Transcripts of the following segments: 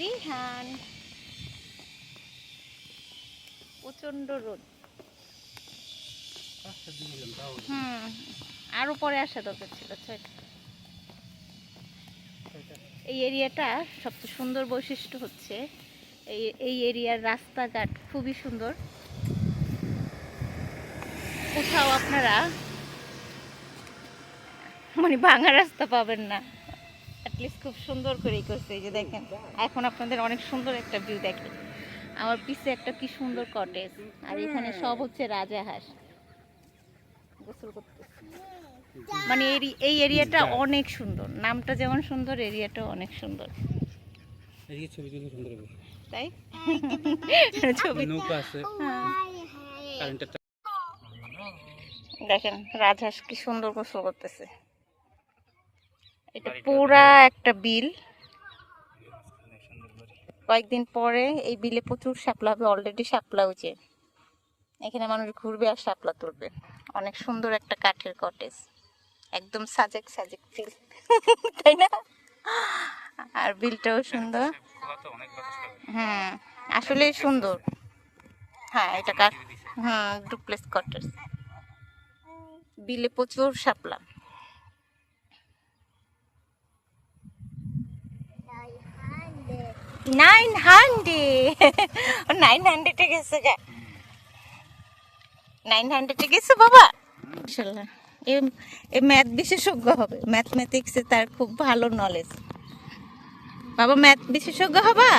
রিহান। প্রচণ্ড রোদ। হুম, আরও পরে আসা দরকার ছিল এই এরিয়াটা সবচেয়ে সুন্দর বৈশিষ্ট্য হচ্ছে, এই এই এরিয়ার রাস্তাঘাট খুবই সুন্দর। কোথাও আপনারা মানে ভাঙা রাস্তা পাবেন না। অ্যাটলিস্ট খুব সুন্দর করেই করছে এই যে দেখেন। এখন আপনাদের অনেক সুন্দর একটা ভিউ দেখে আমার পিছে একটা কি সুন্দর কটেজ আর এখানে সব হচ্ছে রাজাহাঁস গোসল করতেছে। মানে এরি- এই এরিয়াটা অনেক সুন্দর। নামটা যেমন সুন্দর এরিয়াটাও অনেক সুন্দর। ছবি তুলতে সুন্দর হবে তাই? ছবি। নৌকা আছে। হ্যাঁ। দেখেন রাজহাঁস কি সুন্দর গোসল করতেছে। এটা পুরা একটা বিল। কয়েকদিন পরে এই বিলে প্রচুর শাপলা হবে অলরেডি শাপলা হয়েছে এখানে মানুষ ঘুরবে আর শাপলা তুলবে। অনেক সুন্দর একটা কাঠের কটেজ একদম সাজেক সাজেক ফিল তাই না? আর বিলটাও সুন্দর। হুম আসলে সুন্দর। হ্যাঁ এটা কাঠ হুম ডুপ্লেস কটেজ বিলে প্রচুর শাপলা। নাইন হান্ড্রেড নাইন হান্ড্রেডে গেছে গা নাইন হান্ড্রেডে গেছে বাবা মাশাল্লাহ এ ম্যাথ বিশেষজ্ঞ হবে। ম্যাথমেটিক্সে তার খুব ভালো নলেজ বাবা ম্যাথ বিশেষজ্ঞ হবা?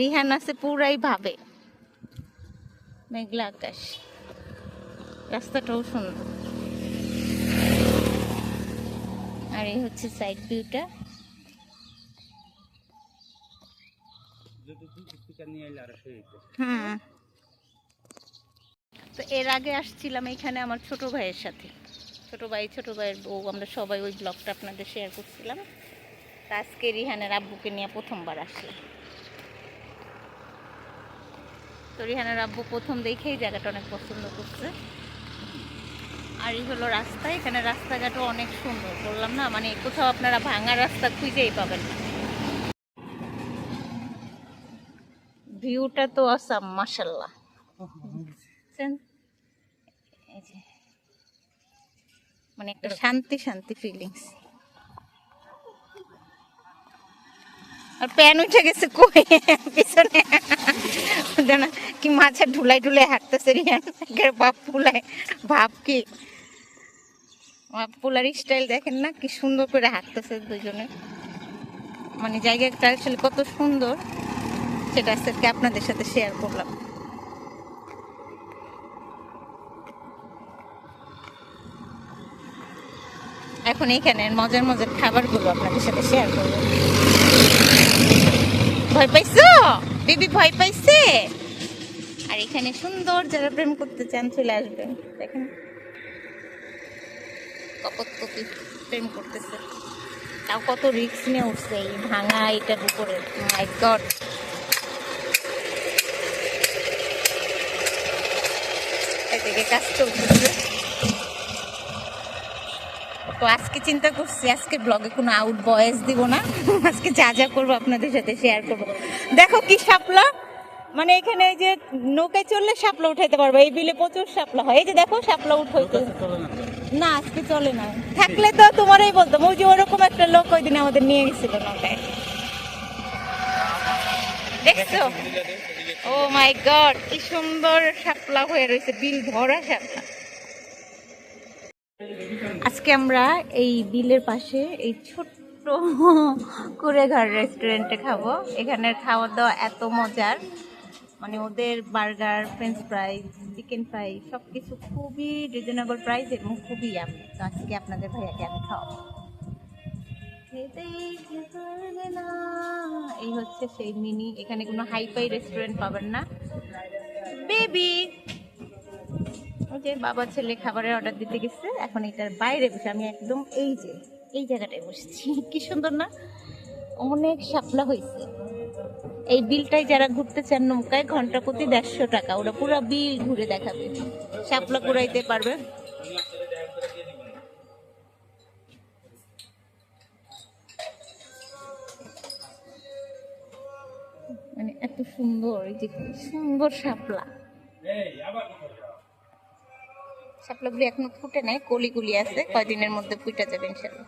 রিহান আছে পুরাই ভাবে। মেঘলা আকাশ। রাস্তাটাও সুন্দর। আর এই হচ্ছে সাইড ভিউটা নিয়ে এলে আরও সেই হতো। হুম তো এর আগে আসছিলাম এখানে আমার ছোট ভাইয়ের সাথে। ছোট ভাই, ছোট ভাইয়ের বউ, আমরা সবাই ওই ব্লগটা আপনাদের শেয়ার করছিলাম। তা আজকে রিহানের আব্বুকে নিয়ে প্রথমবার আসলাম। তো রিহানের আব্বু প্রথম দেখেই জায়গাটা অনেক পছন্দ করছে। আর এই হলো রাস্তা, এখানে রাস্তাঘাটও অনেক সুন্দর। বললাম না মানে কোথাও আপনারা ভাঙা রাস্তা খুঁজেই পাবেন না। ভিউটা তো আসাম মাসাল্লাহ মানে একটা শান্তি শান্তি ফিলিংস আর প্যান উঠে গেছে কই? পিছনে। জানা, কি মাছের ঢুলাই ঢুলাই হাঁটতেছে রিয়ান বাপ ফুলায়। ভাব কি? বাপ ফুলার স্টাইল দেখেন না, কি সুন্দর করে হাঁটতেছে দুজনে। মানে জায়গাটা আসলে কত সুন্দর। সেটা আজকে আপনাদের সাথে শেয়ার করলাম। এখন এইখানে মজার মজার খাবারগুলো আপনাদের সাথে শেয়ার করব। ভয় পাইছো? বেবি ভয় পাইছে? আর এখানে সুন্দর যারা প্রেম করতে চান চলে আসবেন দেখেন। কপত কপি প্রেম করতেছে। তাও কত রিস্ক নিয়ে উঠছে এই ভাঙা এটার উপরে। মাই গড এদিকে কাজ চলতেছে। তো আজকে চিন্তা করছি আজকে ব্লগে কোনো আউট ভয়েস দিব না। আজকে যা যা করব আপনাদের সাথে শেয়ার করব। দেখো কি শাপলা। মানে এখানে এই যে নৌকায় চললে শাপলা উঠাইতে পারবে এই বিলে প্রচুর শাপলা হয়। এই যে দেখো শাপলা উঠাইতে না? আজকে চলে না। থাকলে তো তোমারই বলতাম ওই যে ওরকম একটা লোক ওই দিন আমাদের নিয়ে গেছিল নৌকায়। দেখছ? ও মাই গড, কি সুন্দর শাপলা হয়ে রয়েছে, বিল ভরা শাপলা। আজকে আমরা এই বিলের পাশে এই ছোট্ট কুড়েঘর রেস্টুরেন্টে খাব। এখানের খাওয়া দাওয়া এত মজার। মানে ওদের burger French fries chicken fry সব কিছু খুবই রিজনেবল প্রাইস এবং খুবই আমি তো আজকে আপনাদের ভাইয়াকে আমি খাওয়াবো। এই হচ্ছে সেই মিনি। এখানে কোনো হাইফাই রেস্টুরেন্ট পাবেন না। বেবি যে বাবা ছেলে খাবারের অর্ডার দিতে গেছে, এখন এটার বাইরে বসে আমি একদম এই যে, এই জায়গাটায় বসেছি। কি সুন্দর না? অনেক শাপলা হয়েছে। এই বিলটাই যারা ঘুরতে চান নৌকায়, ঘণ্টা প্রতি দেড়শো টাকা। ওরা পুরো বিল ঘুরে দেখাবে। শাপলা কুড়াইতে পারবে। এত সুন্দর এই যে সুন্দর শাপলা। শাপলাগুলি এখনও ফুটে নাই কলি গুলি আছে কয়দিনের মধ্যে ফুটে যাবে ইনশাল্লাহ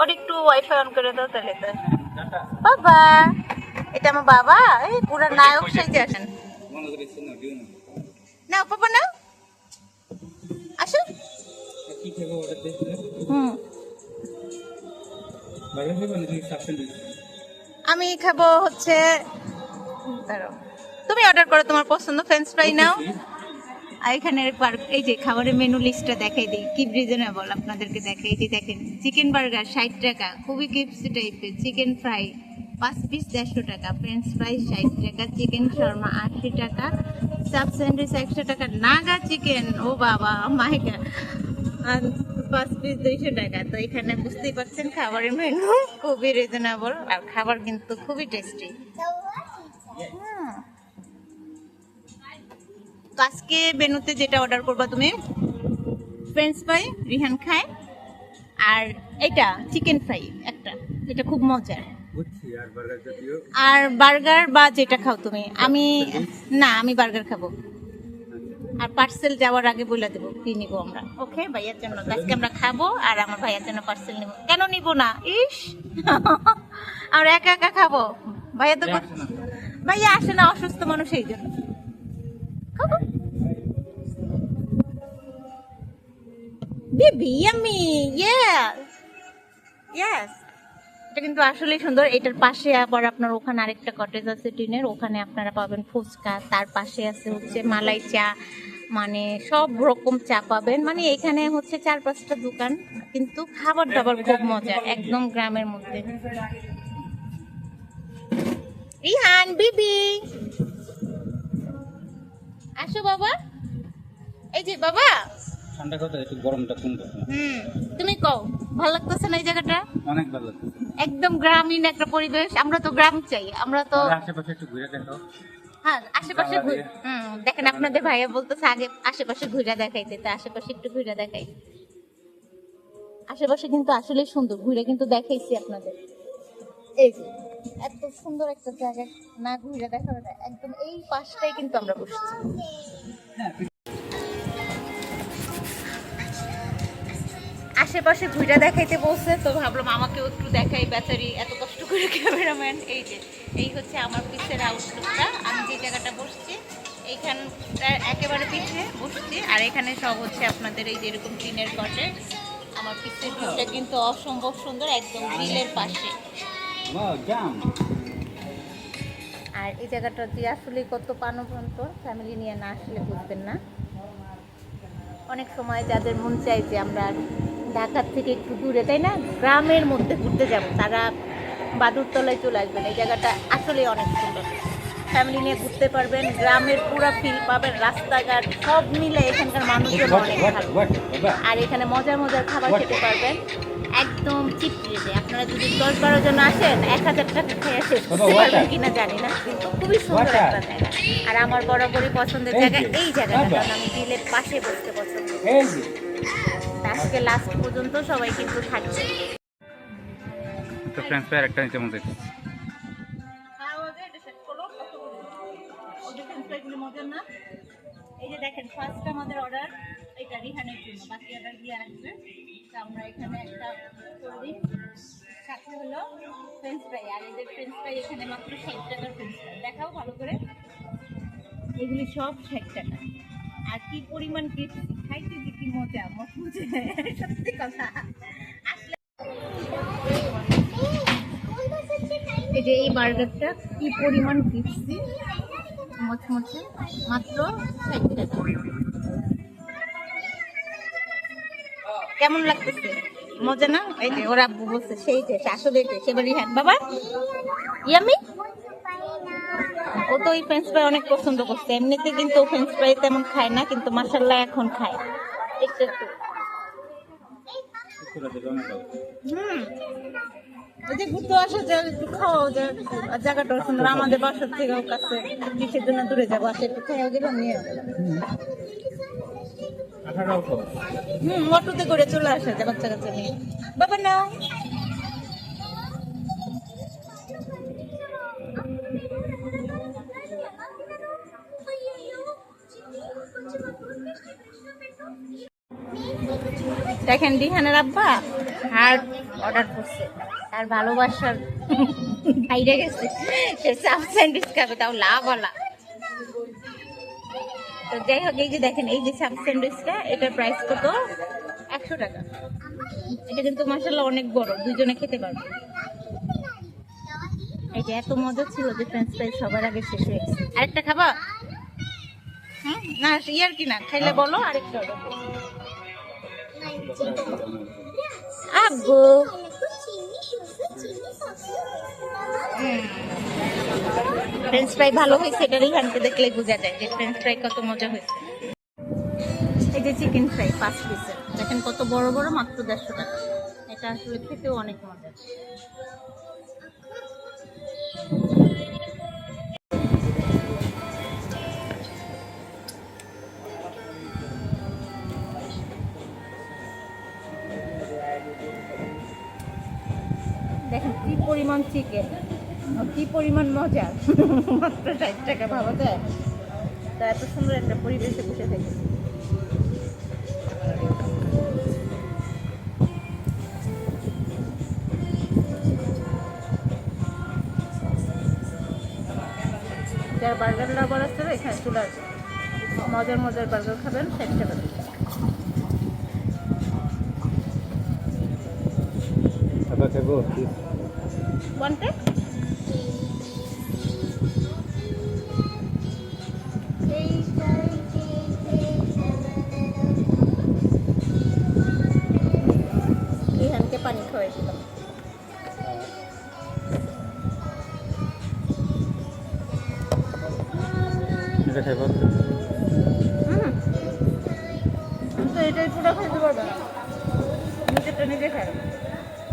ওর একটু ওয়াইফাই অন করে দাও তাহলে তো। বাবা এটা আমার বাবা? এই পুরো নায়ক সাইজে আসেন। না পাপা না আমি খাব হচ্ছে তুমি অর্ডার করো তোমার পছন্দ ফ্রেঞ্চ ফ্রাই নাও। আর এখানে এই যে খাবারের মেনু লিস্টটা দেখাই দিই কি রিজনেবল আপনাদেরকে দেখাই। এই যে দেখেন চিকেন বার্গার ষাট টাকা খুবই কিপসি টাইপের চিকেন ফ্রাই পাঁচ পিস দেড়শো টাকা ফ্রেঞ্চ ফ্রাই ষাট টাকা চিকেন শর্মা আশি টাকা সাব স্যান্ডউইচ একশো টাকা নাগা চিকেন ও বাবা মাইকা আর পাঁচ পিস দুইশো টাকা। তো এখানে বুঝতেই পারছেন খাবারের মেনু খুবই রিজনেবল আর খাবার কিন্তু খুবই টেস্টি তো আজকে মেনুতে যেটা অর্ডার করবা তুমি? ফ্রেঞ্চ ফ্রাই রিহান খায় আর এটা চিকেন ফ্রাই একটা এটা খুব মজার। আর আর বার্গার বা যেটা খাও তুমি। আমি না আমি বার্গার খাব। আর পার্সেল যাওয়ার আগে বলে দেবো কি নিবো আমরা? ওকে ভাইয়ার জন্য। আজকে আমরা খাব আর আমার ভাইয়ার জন্য পার্সেল নিবো। কেন নিবো না? ইস! আমরা একা একা খাব। ভাইয়া তো ভাইয়া আসে না। অসুস্থ মানুষ এই জন্য। খাব। বেবি আমি ইয়েস ইয়েস এটা কিন্তু আসলেই সুন্দর। এটার পাশে আবার আপনার ওখানে আরেকটা কটেজ আছে টিনের। ওখানে আপনারা পাবেন ফুচকা। তার পাশে আছে হচ্ছে মালাই চা। মানে সব রকম চা পাবেন। মানে এখানে হচ্ছে চার পাঁচটা দোকান কিন্তু খাবার দাবার খুব মজা একদম গ্রামের মধ্যে। রিহান বিবি! আসো বাবা। এই যে বাবা! ঠান্ডা কথা একটু গরমটা কম হুম তুমি কও ভালো লাগতেছে না এই জায়গাটা? অনেক ভালো লাগছে একদম গ্রামীণ একটা পরিবেশ। আমরা তো গ্রাম চাই আমরা তো আশেপাশে একটু ঘুরে দেখো। হ্যাঁ আশেপাশে হুম দেখেন আপনাদের ভাইয়া বলতেছে আগে আশেপাশে ঘুরে দেখাইতে তো আশেপাশে একটু ঘুরে দেখাই। আশেপাশে কিন্তু আসলে সুন্দর ঘুরে কিন্তু দেখাইছি আপনাদের। এই যে এত সুন্দর একটা জায়গা না ঘুরে দেখা একদম এই পাশটাই কিন্তু আমরা বসছি। আশেপাশে ঘুরে দেখাইতে বলছে তো ভাবলাম আমাকেও একটু দেখাই বেচারি এত কষ্ট করে ক্যামেরাম্যান। এই যে এই হচ্ছে আমার পিছের আউটলুকটা আমি যে জায়গাটা বসছি এইখানটা একেবারে পিছে বসছি আর এখানে সব হচ্ছে আপনাদের এই যে এরকম টিনের কটে আমার পিছের ভিউটা কিন্তু অসম্ভব সুন্দর একদম গ্রিলের পাশে। আর এই জায়গাটা দিয়ে আসলে কত প্রাণবন্ত ফ্যামিলি নিয়ে না আসলে বুঝবেন না। অনেক সময় যাদের মন চাই যে আমরা ঢাকার থেকে একটু দূরে তাই না? গ্রামের মধ্যে ঘুরতে যাব। তারা বাদুরতলায় চলে আসবেন। এই জায়গাটা আসলে অনেক সুন্দর। ফ্যামিলি নিয়ে ঘুরতে পারবেন গ্রামের পুরো ফিল পাবেন রাস্তাঘাট সব মিলে এখানকার মানুষজন অনেক ভালো। আর এখানে মজার মজার খাবার খেতে পারবেন। একদম চিপ রেটে আপনারা যদি দশ বারো জন আসেন এক হাজার টাকা খেয়ে শেষ করতে পারবেন. কিনা জানি না কিন্তু খুবই সুন্দর. একটা জায়গা। আর আমার বরাবরই পছন্দের জায়গা এই জায়গাটা কারণ আমি বিলের পাশে বসতে পছন্দ করি। আজকে লাস্ট পর্যন্ত সবাই কিন্তু থাকছে। তো ফ্রেন্ডস ফ্রাই একটা নিচে মধ্যে এই যে দেখেন ফার্স্ট আমাদের অর্ডার এটা রিহানের জন্য। বাকি অর্ডার দিয়ে আসবে। তো আমরা এখানে একটা করে দিই। সাথে হলো ফ্রেঞ্চ ফ্রাই আর এদের ফ্রেঞ্চ ফ্রাই এখানে মাত্র ষাট টাকার ফ্রেঞ্চ ফ্রাই দেখাও ভালো করে। এগুলি সব ষাট টাকা। আর কি পরিমাণ কি খাইতে এই যে এই বার্গারটা কি পরিমাণ মচমচে, মাত্র কেমন লাগতেছে? মজা না? এই যে ওরা বলছে, সেই যে আসলে সেবারই হ্যাঁ বাবা, ইয়ামি? ও তো ওই ফ্রেঞ্চ ফ্রাই অনেক পছন্দ করছে। এমনিতে কিন্তু ফ্রেঞ্চ ফ্রাই তেমন খায় না, কিন্তু মাসাল্লাহ এখন খায়। যে ঘুরতে আসা যায় একটু খাওয়াও যায় আর জায়গাটা সুন্দর। আমাদের বাসার থেকেও কাছে। কিসের জন্য দূরে যাব আসে একটু গেলাম নিয়ে হুম অটোতে করে চলে আসা যায় বাচ্চা কাচ্চা নিয়ে। বাবা নাও। দেখেন দিহানের আব্বা হার্ট অর্ডার করছে। তার ভালোবাসার বাইরে গেছে। সে সাউথ স্যান্ডউইচ খাবে, তাও লাভ লাভওয়ালা তো যাই হোক, এই যে দেখেন, এই যে সাব স্যান্ডউইচটা, এটার প্রাইস কত? একশো টাকা। এটা কিন্তু মাসাল্লাহ অনেক বড় দুজনে খেতে পারবে। এটা এত মজা ছিল যে ফ্রেঞ্চ ফ্রাইজ সবার আগে শেষ হয়ে গেছে। আরেকটা খাবা? হুম না, ইয়ার কি না খাইলে বলো, আরেকটা। আব্বু। ফ্রেঞ্চ ফ্রাই ভালো হয়েছে, এটা রিহানকে দেখলে বোঝা যায় যে ফ্রেঞ্চ ফ্রাই কত মজা হয়েছে। এই যে চিকেন ফ্রাই পাঁচ পিসের দেখেন কত বড় বড়, মাত্র দেড়শো টাকা। এটা আসলে খেতেও অনেক মজা। দেখেন কি পরিমাণ চিকেন কি পরিমাণ মজা। মাত্র ষাট টাকা ভাবা যায় তা এত সুন্দর একটা পরিবেশে বসে থাকি। যারা বার্গার লাভার আছে এখানে চলে আসবে মজার মজার বার্গার খাবেন ষাট টাকা দিয়ে। Apa কোনটা রিহানকে পানি খাওয়াইছিলাম তো এটাই পুরো খাইতে পারবে না। নিজেরটা নিজে খাই।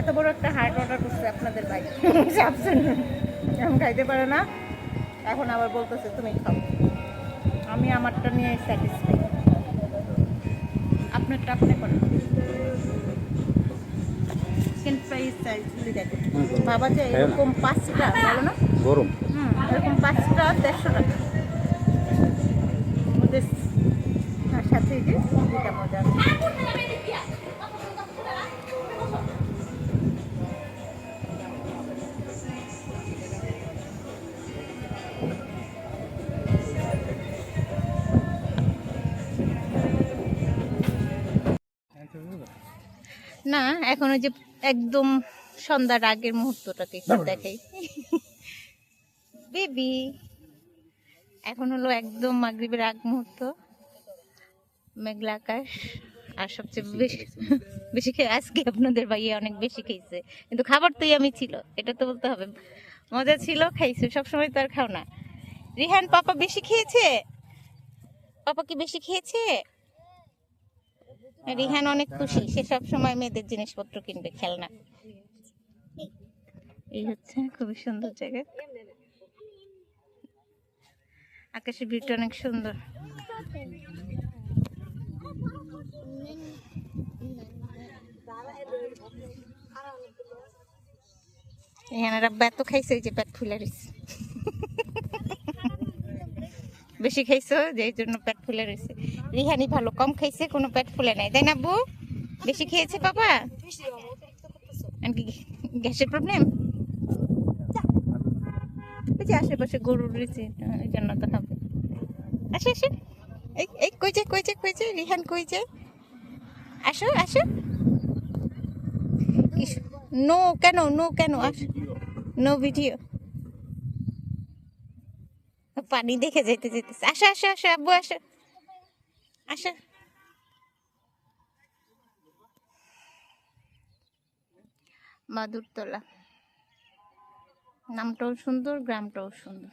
এত বড় একটা হার্ট অর্ডার করছে আপনাদের ভাই। চাপছেন এখন খাইতে পারে না। এখন আবার বলতেছে তুমি খাও। আমি আমারটা নিয়ে স্যাটিসফাই আপনারটা আপনি করেন। চিকেন ফ্রাই সাইজগুলি দেখেন। বাবা যে এরকম পাঁচটা বলো না. হুম এরকম পাঁচটা দেড়শো টাকা। ওদের সাথে যে দুটা মজা না এখন ওই যে একদম সন্ধ্যার আগের মুহূর্তটাকে একটু দেখাই। বেবি এখন হলো একদম মাগরিবের আগ মুহূর্ত। মেঘলা আকাশ আর সবচেয়ে বেশি বেশি খেয়ে আজকে আপনাদের ভাইয়া অনেক বেশি খেয়েছে। কিন্তু খাবার তো আমি ছিল এটা তো বলতে হবে। মজা ছিল খাইছে সবসময় তো আর খাও না। রিহান পাপা বেশি খেয়েছে? পাপা কি বেশি খেয়েছে? রিহান অনেক খুশি, সে সব সময় মেয়েদের জিনিসপত্র কিনবে, খেলনা। এই হচ্ছে খুবই সুন্দর জায়গা। আকাশের ভিউটা অনেক সুন্দর। এখানে এত খাইছে যে পেট ফুলে রয়েছে বেশি খাইছো যে জন্য পেট ফুলে রয়েছে রিহানি ভালো কম খাইছে কোনো পেট ফুলে নাই। তাই না বউ? বেশি খেয়েছে বাবা গ্যাসের প্রবলেম আশেপাশে গরু রয়েছে এই জন্য তো হবে। আসো আসো। এই এই কই যায় কই যায় কই যায় রিহান কই যায় আসো আসো। নো কেন নো কেন? আসো। No video. পানি দেখে যেতে যেতেছে আসো আসো আসো আব্বু আসো। আসো। মাদুরতলা নামটাও সুন্দর, গ্রামটাও সুন্দর।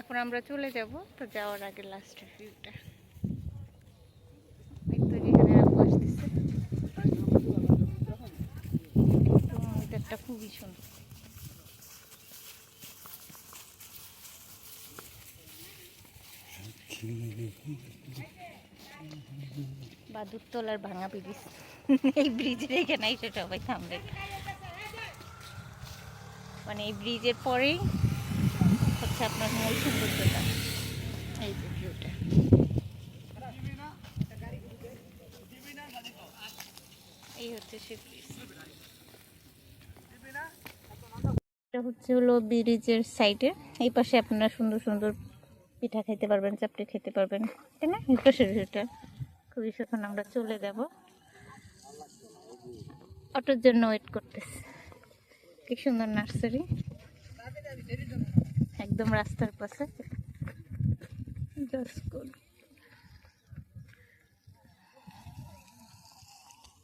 এখন আমরা চলে যাব তো যাওয়ার আগে লাস্টের ভিউটা ওয়েদারটা খুবই সুন্দর। বাদুরতলার ভাঙা ব্রিজ। এই ব্রিজের এখানে এসে সবাই থামবে। মানে এই ব্রিজের পরেই হচ্ছে আপনার মূল সৌন্দর্যটা। এই যে ভিউটা। এই হচ্ছে সে এটা হচ্ছে হলো ব্রিজের সাইডে। এই পাশে আপনারা সুন্দর সুন্দর পিঠা খেতে পারবেন চাপটি খেতে পারবেন। তাই না? ভিউটা খুবই এখন আমরা চলে যাব। অটোর জন্য ওয়েট করতেছি। কি সুন্দর নার্সারি একদম রাস্তার পাশে.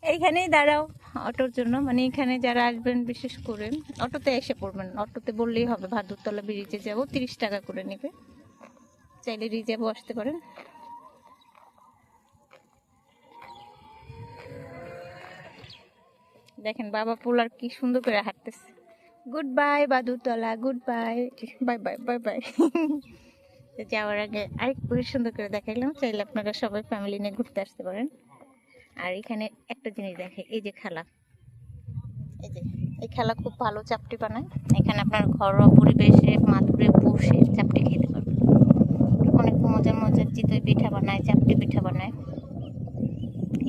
এইখানেই দাঁড়াও। অটোর জন্য। মানে এখানে যারা আসবেন, বিশেষ করে অটোতে এসে পড়বেন। অটোতে বললেই হবে, ভাদুরতলা ব্রিজে যাব। তিরিশ টাকা করে নেবে। চাইলে রিজার্ভও আসতে পারেন। দেখেন বাবা পোলার কি সুন্দর করে হাঁটতেছে। Good bye Badurtala good bye bye bye bye. Bye যাওয়ার আগে আরেকটু সুন্দর করে দেখাইলাম, চাইলে আপনারা সবাই ফ্যামিলি নিয়ে ঘুরতে আসতে পারেন। আর এখানে একটা জিনিস দেখে, এই যে খেলা। এই যে, এই খেলা খুব ভালো চাপটি বানায়। এখানে আপনার ঘরোয়া পরিবেশে, মাদুরে বসে চাপটি খেতে পারবেন অনেক মজার মজার চিতই পিঠা বানায় চাপটি পিঠা বানায়।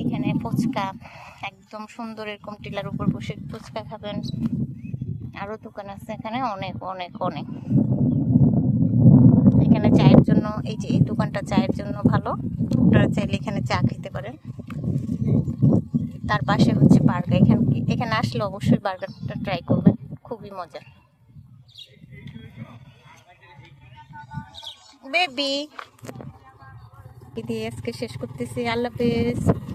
এখানে ফুচকা, একদম সুন্দর এরকম টিলার উপর বসে ফুচকা খাবেন। আরও দোকান আছে এখানে, অনেক অনেক অনেক। এখানে চায়ের জন্য, এই যে এই দোকানটা চায়ের জন্য ভালো। আপনারা চাইলে এখানে চা খেতে পারেন। তার পাশে হচ্ছে বার্গার। এখানে এখানে আসলে অবশ্যই বার্গারটা ট্রাই করবেন। খুবই মজার। বেবি দিয়ে আজকে শেষ করতেছি। আল্লাহ হাফেজ।